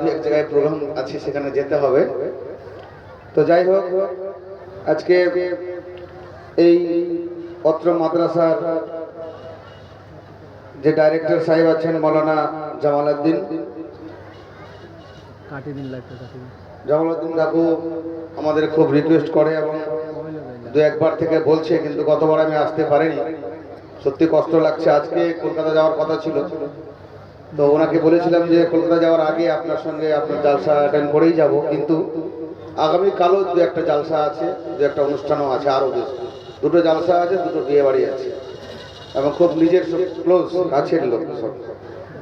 দু এক জায়গায় প্রোগ্রাম আছে সেখানে যেতে হবে। তো যাই হোক আজকে এই অত্র মাদ্রাসার যে ডাইরেক্টর সাহেব আছেন মৌলানা জামাল উদ্দিন জামাল উদ্দিন কাকু আমাদের খুব রিকোয়েস্ট করে এবং দু একবার থেকে বলছে কিন্তু গতবার আমি আসতে পারিনি। সত্যি কষ্ট লাগছে আজকে কলকাতা যাওয়ার কথা ছিল। তো ওনাকে বলেছিলাম যে কলকাতা যাওয়ার আগে আপনার সঙ্গে আপনার জালসা অ্যাটেন্ড করেই যাব। কিন্তু আগামী কালও দু একটা জালসা আছে, দু একটা অনুষ্ঠানও আছে আরও বেশ। দুটো জালসা আছে, দুটো বিয়ে বাড়ি আছে। এবং খুব নিজের ক্লোজ কাছের লোক সব।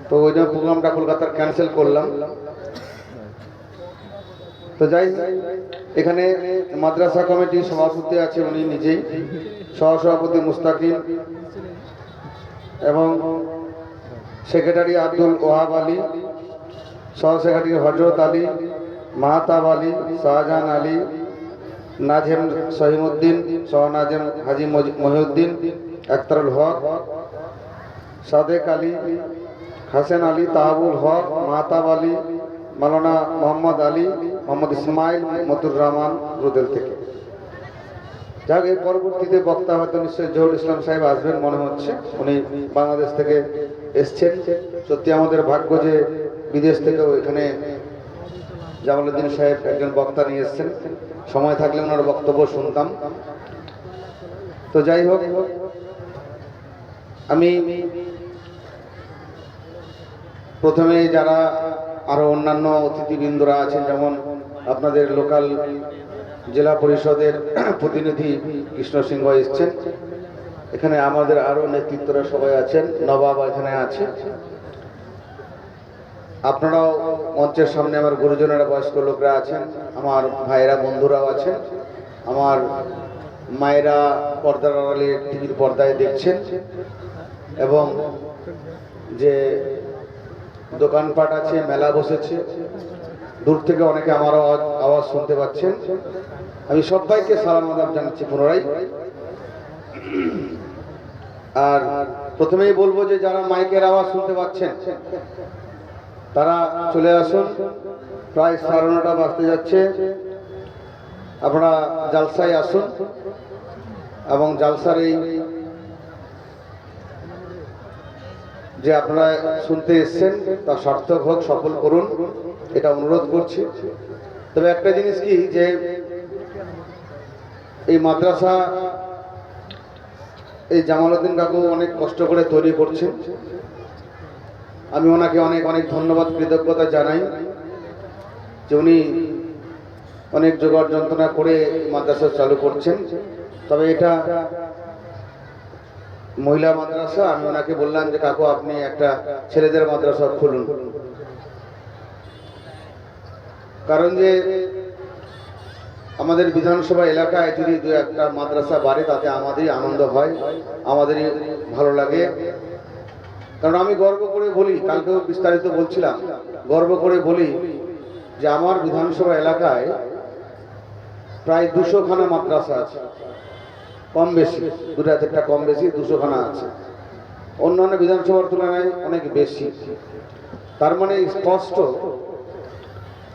তো ওই জন্য প্রোগ্রামটা কলকাতার ক্যান্সেল করলাম। তো যাই এখানে মাদ্রাসা কমিটির সভাপতি আছে উনি নিজেই। সহসভাপতি মুস্তাকিম এবং সেক্রেটারি আব্দুল ওহাব আলী সহ সেক্রেটারি হজরত আলী, মাহতাব আলী, শাহজাহান আলী, নাজেম সহিমুদ্দিন সহ নাজেম হাজি মহিউদ্দিন আখতারুল হক, সাদেক আলী, হাসেন আলী, তাহাবুল হক, মাহতাব আলী মালানা মোহাম্মদ আলী, মোহাম্মদ ইসমাইল মতুর রহমান রুদেল থেকে। যাক, এর পরবর্তীতে বক্তা হয়তো নিশ্চয়ই জহুর ইসলাম সাহেব আসবেন মনে হচ্ছে। উনি বাংলাদেশ থেকে এসছেন। সত্যি আমাদের ভাগ্য যে বিদেশ থেকেও এখানে জামালউদ্দিন সাহেব একজন বক্তা নিয়ে এসছেন। সময় থাকলে ওনার বক্তব্য শুনতাম। তো যাই হোক, আমি প্রথমে যারা আরও অন্যান্য অতিথিবৃন্দরা আছেন, যেমন আপনাদের লোকাল জেলা পরিষদের প্রতিনিধি কৃষ্ণ সিংহ এসছেন। এখানে আমাদের আরও নেতৃত্বরা সবাই আছেন, নবাব এখানে আছে। আপনারাও মঞ্চের সামনে আমার গুরুজনেরা, বয়স্ক লোকরা আছেন, আমার ভাইয়েরা, বন্ধুরাও আছেন। আমার মায়েরা পর্দার আড়ালে টিভির পর্দায় দেখছেন এবং যে দোকানপাট আছে, মেলা বসেছে দূর থেকে অনেকে আমার আওয়াজ আওয়াজ শুনতে পাচ্ছেন। আমি সবাইকে সালাম আদাব জানাচ্ছি পুনরায়। আর প্রথমেই বলব যে যারা মাইকের আওয়াজ শুনতে পাচ্ছেন, তারা চলে আসুন। প্রায় সাড়ে নটা বাজতে যাচ্ছে। আপনারা জালসায় আসুন এবং জালসার এই যে আপনারা শুনতে এসছেন, তা সার্থক হোক, সফল করুন, এটা অনুরোধ করছি। তবে একটা জিনিস কি, যে এই মাদ্রাসা, এই জামালউদ্দিন কাকু অনেক কষ্ট করে তৈরি করছেন। আমি ওনাকে অনেক অনেক ধন্যবাদ, কৃতজ্ঞতা জানাই যে উনি অনেক জোগাড় যন্ত্রণা করে মাদ্রাসা চালু করছেন। তবে এটা মহিলা মাদ্রাসা, আমি ওনাকে বললাম যে, কাকু, আপনি একটা ছেলেদের মাদ্রাসা খুলুন। কারণ যে আমাদের বিধানসভা এলাকায় যদি দু একটা মাদ্রাসা বাড়ে, তাতে আমাদেরই আনন্দ হয়, আমাদেরই ভালো লাগে। কারণ আমি গর্ব করে বলি, কালকেও বিস্তারিত বলছিলাম, গর্ব করে বলি যে আমার বিধানসভা এলাকায় প্রায় দুশো খানা মাদ্রাসা আছে। কম বেশি, দুটা একটা কম বেশি দুশো খানা আছে। অন্যান্য বিধানসভার তুলনায় অনেক বেশি। তার মানে স্পষ্ট,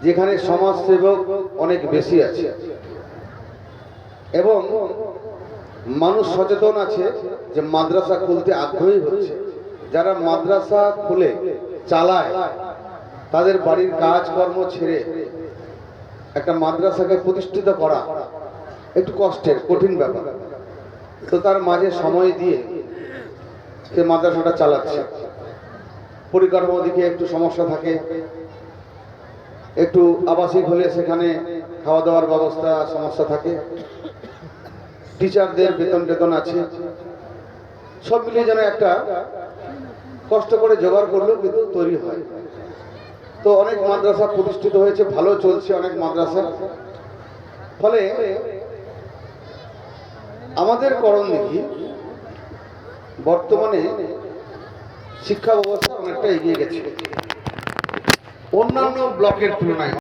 যেখানে সমাজসেবক অনেক বেশি আছে। এবং মানুষ সচেতন আছে যে মাদ্রাসা খুলতে আগ্রহী হচ্ছে। যারা মাদ্রাসা খুলে, চালায়, তাদের বাড়ির কাজকর্ম ছেড়ে একটা মাদ্রাসাকে প্রতিষ্ঠিত করা একটু কষ্টের, কঠিন ব্যাপার। তো তার মাঝে সময় দিয়ে সে মাদ্রাসাটা চালাচ্ছে। পরিকাঠামো দিকে একটু সমস্যা থাকে। একটু আবাসিক হলে সেখানে খাওয়া দাওয়ার ব্যবস্থা সমস্যা থাকে। টিচারদের বেতন টেতন আছে। সব মিলিয়ে যেন একটা কষ্ট করে জোগাড় করলেও কিন্তু তৈরি হয়। তো অনেক মাদ্রাসা প্রতিষ্ঠিত হয়েছে, ভালো চলছে অনেক মাদ্রাসা। ফলে আমাদের করণ দেখি বর্তমানে শিক্ষা ব্যবস্থা অনেকটা এগিয়ে গেছে। অন্যান্য ব্লকের তুলনায়।